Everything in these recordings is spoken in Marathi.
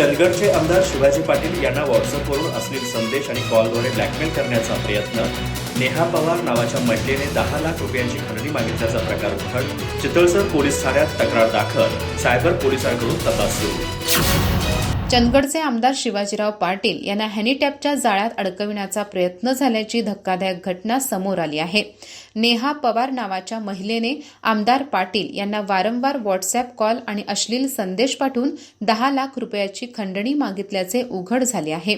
चंदगडचे आमदार शिवाजी पाटील यांना व्हॉट्सअपवरून अश्लील संदेश आणि कॉलद्वारे ब्लॅकमेल करण्याचा प्रयत्न. नेहा पवार नावाच्या महिलेने दहा लाख रुपयांची खरेदी मागितल्याचा प्रकार उघड चितळसर पोलीस ठाण्यात तक्रार दाखल सायबर पोलिसांकडून तपास सुरू. चंदगडचे आमदार शिवाजीराव पाटील यांना हॅनिटॅपच्या जाळ्यात अडकविण्याचा प्रयत्न झाल्याची धक्कादायक घटना समोर आली आहे. नेहा पवार नावाच्या महिलेने आमदार पाटील यांना वारंवार व्हॉट्सअप कॉल आणि अश्लील संदेश पाठवून दहा लाख रुपयाची खंडणी मागितल्याचे उघड झाले आहे.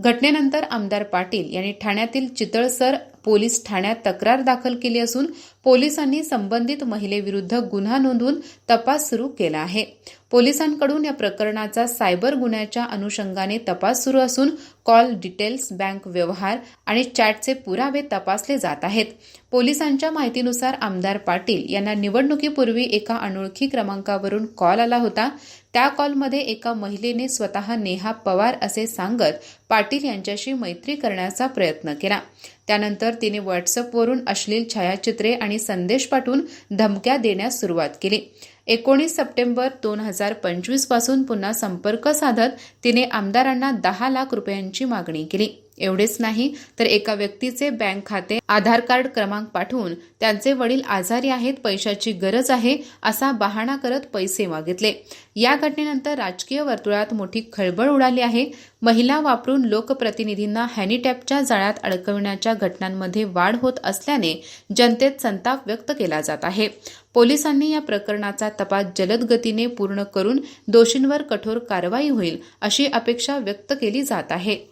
घटनेनंतर आमदार पाटील यांनी ठाण्यातील चितळसर पोलीस ठाण्यात तक्रार दाखल केली असून पोलिसांनी संबंधित महिलेविरुद्ध गुन्हा नोंदवून तपास सुरू केला आहे. पोलिसांकडून या प्रकरणाचा सायबर गुन्ह्याच्या अनुषंगाने तपास सुरू असून कॉल डिटेल्स बँक व्यवहार आणि चॅटचे पुरावे तपासले जात आहेत. पोलिसांच्या माहितीनुसार आमदार पाटील यांना निवडणुकीपूर्वी एका अनोळखी क्रमांकावरून कॉल आला होता. त्या कॉलमध्ये एका महिलेने स्वतः नेहा पवार असे सांगत पाटील यांच्याशी मैत्री करण्याचा प्रयत्न केला. त्यानंतर तिने व्हॉट्सअपवरून अश्लील छायाचित्रे आणि संदेश पाठवून धमक्या देण्यास सुरुवात केली. एकोणीस सप्टेंबर दोन हजार पंचवीसपासून पुन्हा संपर्क साधत तिने आमदारांना दहा लाख रुपयांची मागणी केली. एवढेच नाही तर एका व्यक्तीचे बँक खाते आधार कार्ड क्रमांक पाठवून त्यांचे वडील आजारी आहेत पैशाची गरज आहे असा बहाणा करत पैसे मागितले. या घटनेनंतर राजकीय वर्तुळात मोठी खळबळ उडाली आहे. महिला वापरून लोकप्रतिनिधींना हॅनिटॅपच्या जाळ्यात अडकविण्याच्या घटनांमध्ये वाढ होत असल्याने जनतेत संताप व्यक्त केला जात आहे. पोलिसांनी या प्रकरणाचा तपास जलद गतीने पूर्ण करून दोषींवर कठोर कारवाई होईल अशी अपेक्षा व्यक्त केली जात आहे.